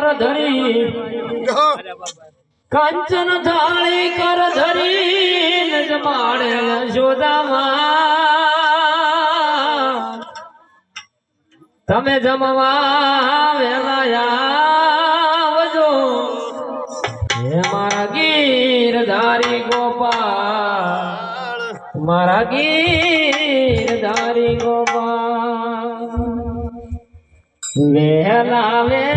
કર ધરી કંચન થાળી કર ધરી જમાડે શોધામાં તમે જમવા વેલા આવજો હે મારા ગીરધારી ગોપાલ મારા ગીરધારી ગોપાલ વેલા વે